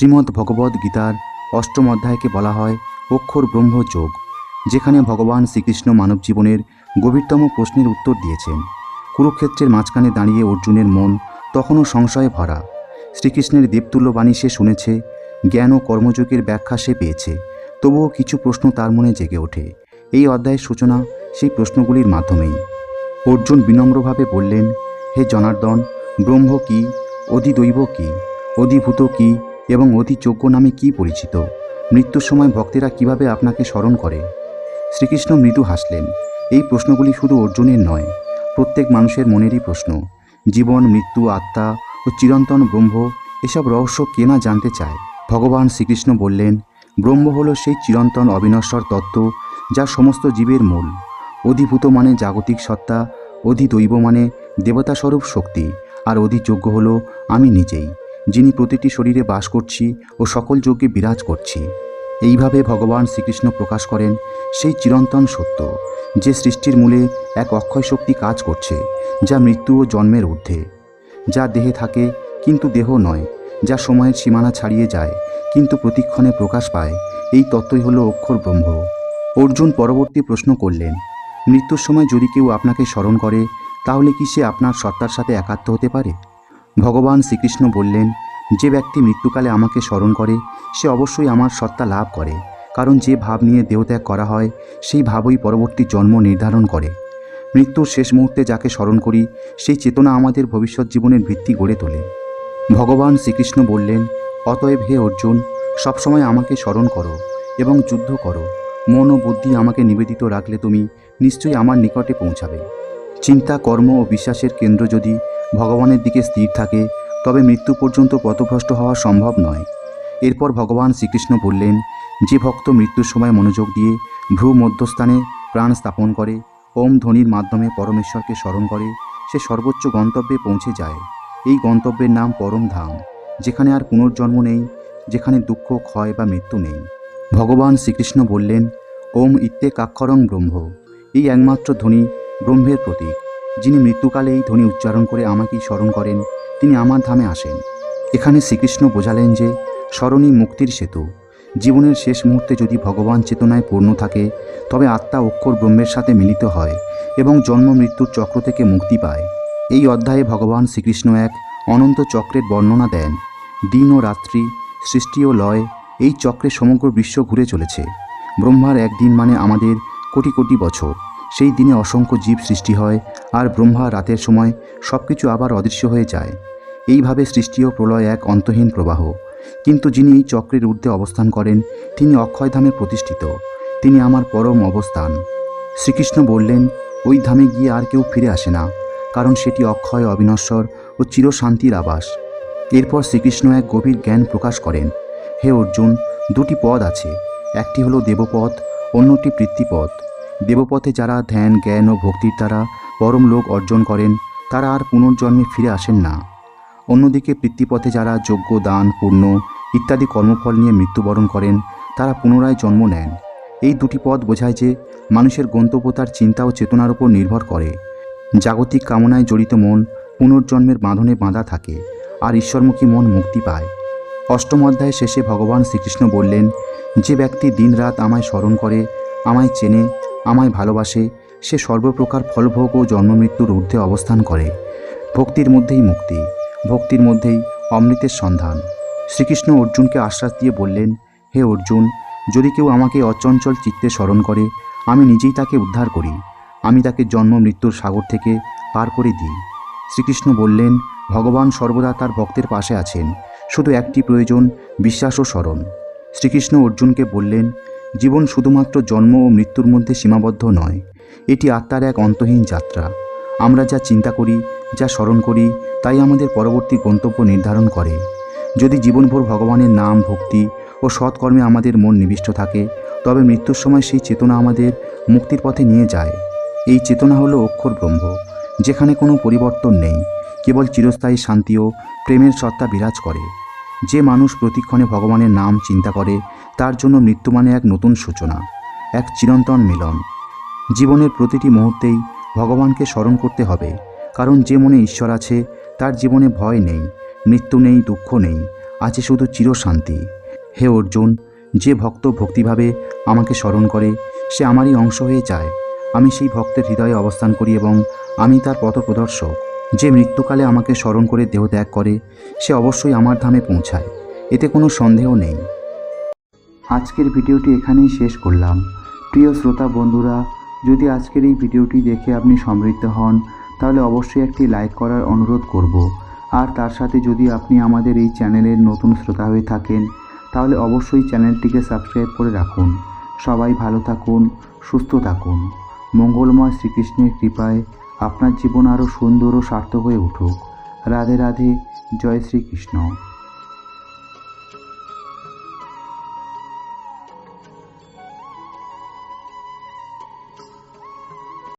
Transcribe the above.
শ্রীমদ্ ভগবদ্ গীতার অষ্টম অধ্যায়কে বলা হয় অক্ষর ব্রহ্মযোগ যেখানে ভগবান শ্রীকৃষ্ণ মানব জীবনের গভীরতম প্রশ্নের উত্তর দিয়েছেন। কুরুক্ষেত্রের মাঝখানে দাঁড়িয়ে অর্জুনের মন তখনও সংশয়ে ভরা। শ্রীকৃষ্ণের দেবতুল্য বাণী সে শুনেছে, জ্ঞান ও কর্মযোগের ব্যাখ্যা সে পেয়েছে, তবুও কিছু প্রশ্ন তার মনে জেগে ওঠে। এই অধ্যায়ের সূচনা সেই প্রশ্নগুলির মাধ্যমেই। অর্জুন বিনম্রভাবে বললেন, হে জনার্দন, ব্রহ্ম কি, অধিদৈব কি, অধিভূত কি এবং অধিযোগ্য নামে কি পরিচিত? মৃত্যুর সময় ভক্তেরা কীভাবে আপনাকে স্মরণ করে? শ্রীকৃষ্ণ মৃদু হাসলেন। এই প্রশ্নগুলি শুধু অর্জুনের নয়, প্রত্যেক মানুষের মনেরই প্রশ্ন। জীবন, মৃত্যু, আত্মা ও চিরন্তন ব্রহ্ম, এসব রহস্য কে না জানতে চায়? ভগবান শ্রীকৃষ্ণ বললেন, ব্রহ্ম হল সেই চিরন্তন অবিনশ্বর তত্ত্ব যা সমস্ত জীবের মূল। অধিভূত মানে জাগতিক সত্তা অধিদৈব মানে দেবতাস্বরূপ শক্তি, আর অধিযোগ্য হল আমি নিজেই। যিনি প্রতিটি শরীরে বাস করছি ও সকল যজ্ঞে বিরাজ করছি। এইভাবে ভগবান শ্রীকৃষ্ণ প্রকাশ করেন, সেই চিরন্তন সত্য, যে সৃষ্টির মূলে এক অক্ষয় শক্তি কাজ করছে, যা মৃত্যু ও জন্মের ঊর্ধ্বে। যা দেহে থাকে, কিন্তু দেহ নয়, যা সময়ের সীমানা ছাড়িয়ে যায়, কিন্তু প্রতিক্ষণে প্রকাশ পায়, এই তত্ত্বই হলো অক্ষর ব্রহ্ম। অর্জুন পরবর্তী প্রশ্ন করলেন, মৃত্যুর সময় যদি কেউ আপনাকে স্মরণ করে, তাহলে কি সে আপনার সত্তার সাথে একাত্ম হতে পারে? ভগবান শ্রীকৃষ্ণ বললেন, যে ব্যক্তি মৃত্যুকালে আমাকে স্মরণ করে, সে অবশ্যই আমার সত্তা লাভ করে। কারণ যে ভাব নিয়ে দেহত্যাগ করা হয়, সেই ভাবই পরবর্তী জন্ম নির্ধারণ করে। মৃত্যুর শেষ মুহূর্তে যাকে স্মরণ করি, সেই চেতনা আমাদের ভবিষ্যৎ জীবনের ভিত্তি গড়ে তোলে। ভগবান শ্রীকৃষ্ণ বললেন, অতএব হে অর্জুন, সবসময় আমাকে স্মরণ করো এবং যুদ্ধ করো। মন ও বুদ্ধি আমাকে নিবেদিত রাখলে তুমি নিশ্চয়ই আমার নিকটে পৌঁছাবে। চিন্তা, কর্ম ও বিশ্বাসের কেন্দ্র যদি ভগবানের দিকে স্থির থাকে, তবে মৃত্যু পর্যন্ত পথভ্রষ্ট হওয়া সম্ভব নয়। এরপর ভগবান শ্রীকৃষ্ণ বললেন, যে ভক্ত মৃত্যুর সময় মনোযোগ দিয়ে ভ্রু মধ্যস্থানে প্রাণ স্থাপন করে, ওম ধ্বনির মাধ্যমে পরমেশ্বরকে স্মরণ করে, সে সর্বোচ্চ গন্তব্যে পৌঁছে যায়। এই গন্তব্যের নাম পরম ধাম, যেখানে আর পুনর্জন্ম নেই, যেখানে দুঃখ, ক্ষয় বা মৃত্যু নেই। ভগবান শ্রীকৃষ্ণ বললেন, ওম ইত্যে কাক্ষরং ব্রহ্ম। এই একমাত্র ধ্বনি ব্রহ্মের প্রতীক। যিনি মৃত্যুকালে এই ধ্বনি উচ্চারণ করে আমাকেই স্মরণ করেন, তিনি আমার ধামে আসেন। এখানে শ্রীকৃষ্ণ বোঝালেন যে, স্মরণই মুক্তির সেতু। জীবনের শেষ মুহূর্তে যদি ভগবান চেতনায় পূর্ণ থাকে, তবে আত্মা অক্ষর ব্রহ্মের সাথে মিলিত হয় এবং জন্ম মৃত্যুর চক্র থেকে মুক্তি পায়। এই অধ্যায়ে ভগবান শ্রীকৃষ্ণ এক অনন্ত চক্রের বর্ণনা দেন। দিন ও রাত্রি, সৃষ্টি ও লয়, এই চক্রে সমগ্র বিশ্ব ঘুরে চলেছে। ব্রহ্মার একদিন মানে আমাদের কোটি কোটি বছর। সেই দিনে অসংখ্য জীব সৃষ্টি হয় আর ব্রহ্মা রাতের সময় সব কিছু আবার অদৃশ্য হয়ে যায়। এইভাবে সৃষ্টি ও প্রলয় এক অন্তহীন প্রবাহ। কিন্তু যিনি এই চক্রের ঊর্ধ্বে অবস্থান করেন, তিনি অক্ষয়ধামে প্রতিষ্ঠিত। তিনি আমার পরম অবস্থান। শ্রীকৃষ্ণ বললেন, ওই ধামে গিয়ে আর কেউ ফিরে আসে না, কারণ সেটি অক্ষয়, অবিনশ্বর ও চিরশান্তির আবাস। এরপর শ্রীকৃষ্ণ এক গভীর জ্ঞান প্রকাশ করেন, হে অর্জুন, দুটি পদ আছে। একটি হলো দেবপথ, অন্যটি পৃথ্বীপথ দেবপথে যারা ধ্যান, জ্ঞান ও ভক্তির দ্বারা পরম লোক অর্জন করেন, তারা আর পুনর্জন্মে ফিরে আসেন না। অন্যদিকে পিতৃপথে যারা যোগ্য দান পূর্ণ ইত্যাদি কর্মফল নিয়ে মৃত্যুবরণ করেন, তারা পুনরায় জন্ম নেন। এই দুটি পথ বোঝায় যে মানুষের গন্তব্য তার চিন্তা ও চেতনার উপর নির্ভর করে। জাগতিক কামনায় জড়িত মন পুনর্জন্মের বাঁধনে বাঁধা থাকে আর ঈশ্বরমুখী মন মুক্তি পায়। অষ্টম অধ্যায় শেষে ভগবান শ্রীকৃষ্ণ বললেন, যে ব্যক্তি দিনরাত আমায় স্মরণ করে, আমায় চেনে, আমায় ভালোবাসে সে সর্বপ্রকার ফলভোগ ও জন্মমৃত্যুর ঊর্ধ্বে অবস্থান করে। ভক্তির মধ্যেই মুক্তি, ভক্তির মধ্যেই অমৃতের সন্ধান। শ্রীকৃষ্ণ অর্জুনকে আশ্বাস দিয়ে বললেন, হে অর্জুন, যদি কেউ আমাকে অচঞ্চল চিত্তে স্মরণ করে, আমি নিজেই তাকে উদ্ধার করি। আমি তাকে জন্ম মৃত্যুর সাগর থেকে পার করে দিই। শ্রীকৃষ্ণ বললেন, ভগবান সর্বদা তার ভক্তের পাশে আছেন। শুধু একটি প্রয়োজন, বিশ্বাস ও স্মরণ। শ্রীকৃষ্ণ অর্জুনকে বললেন, জীবন শুধুমাত্র জন্ম ও মৃত্যুর মধ্যে সীমাবদ্ধ নয়। এটি আত্মার এক অন্তহীন যাত্রা। আমরা যা চিন্তা করি, যা স্মরণ করি, তাই আমাদের পরবর্তী গন্তব্য নির্ধারণ করে। যদি জীবনভর ভগবানের নাম, ভক্তি ও সৎকর্মে আমাদের মন নিবিষ্ট থাকে, তবে মৃত্যুর সময় সেই চেতনা আমাদের মুক্তির পথে নিয়ে যায়। এই চেতনা হলো অক্ষর ব্রহ্ম, যেখানে কোনো পরিবর্তন নেই, কেবল চিরস্থায়ী শান্তি ও প্রেমের সত্তা বিরাজ করে। যে মানুষ প্রতিক্ষণে ভগবানের নাম চিন্তা করে, তার জন্য মৃত্যু মানে এক নতুন সূচনা, এক চিরন্তন মিলন। জীবনের প্রতিটি মুহূর্তেই ভগবানকে স্মরণ করতে হবে। কারণ যে মনে ঈশ্বর আছে, তার জীবনে ভয় নেই, মৃত্যু নেই, দুঃখ নেই, আছে শুধু চিরশান্তি। হে অর্জুন, যে ভক্ত ভক্তিভাবে আমাকে স্মরণ করে, সে আমারই অংশ হয়ে যায়। আমি সেই ভক্তের হৃদয়ে অবস্থান করি এবং আমি তার পথপ্রদর্শক। যে মৃত্যুকালে আমাকে স্মরণ করে দেহ ত্যাগ করে, সে অবশ্যই আমার ধামে পৌঁছায়। এতে কোনো সন্দেহ নেই। আজকের ভিডিওটি এখানেই শেষ করলাম। প্রিয় শ্রোতা বন্ধুরা যদি আজকের এই ভিডিওটি দেখে আপনি সমৃদ্ধ হন, তাহলে অবশ্যই একটি লাইক করার অনুরোধ করব। আর তার সাথে যদি আপনি আমাদের এই চ্যানেলের নতুন শ্রোতা হয়ে থাকেন, তাহলে অবশ্যই চ্যানেলটিকে সাবস্ক্রাইব করে রাখুন। সবাই ভালো থাকুন, সুস্থ থাকুন। মঙ্গলময় শ্রীকৃষ্ণের কৃপায় আপনার জীবন আরও সুন্দর ও সার্থক হয়ে উঠুক। রাধে রাধে, জয় শ্রীকৃষ্ণ।